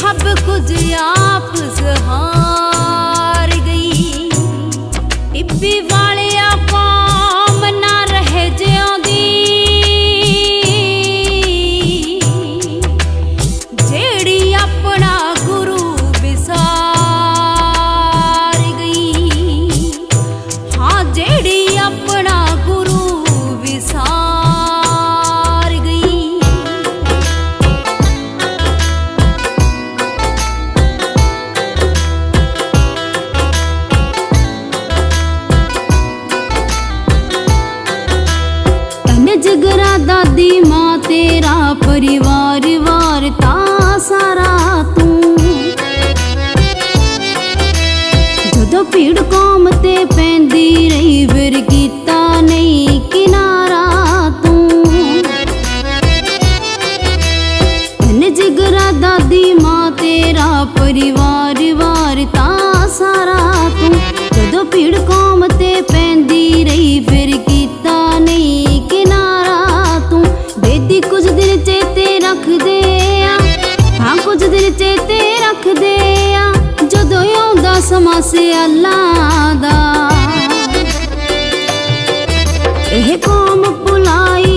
सब कुछ आप जहाँ ਮਾਂ ਤੇਰਾ ਪਰਿਵਾਰ ਵਾਰ ਤਾਂ ਸਾਰਾ ਤੂੰ। ਜਦੋਂ ਭੀੜ ਕੌਮ ਤੇ ਪੈਂਦੀ ਰਹੀ, ਫਿਰ ਕੀਤਾ ਨਹੀਂ ਕਿਨਾਰਾ ਤੂੰ। ਧਨ ਜਿਗਰਾ ਦਾਦੀ ਮਾਂ ਤੇਰਾ ਪਰਿਵਾਰ ਵਾਰ ਤਾਂ ਸਾਰਾ ਤੂੰ। ਜਦੋਂ ਭੀੜ ਕੌਮ ਤੇ ਰੱਖਦੇ ਆ। ਹਾਂ, ਕੁਝ ਦਿਨ ਚੇਤੇ ਰੱਖਦੇ ਆ, ਜਦੋਂ ਆਉਂਦਾ ਸਮਾਂ ਸੇ ਅੱਲਾ ਦਾ। ਇਹ ਕੌਮ ਭੁਲਾਈ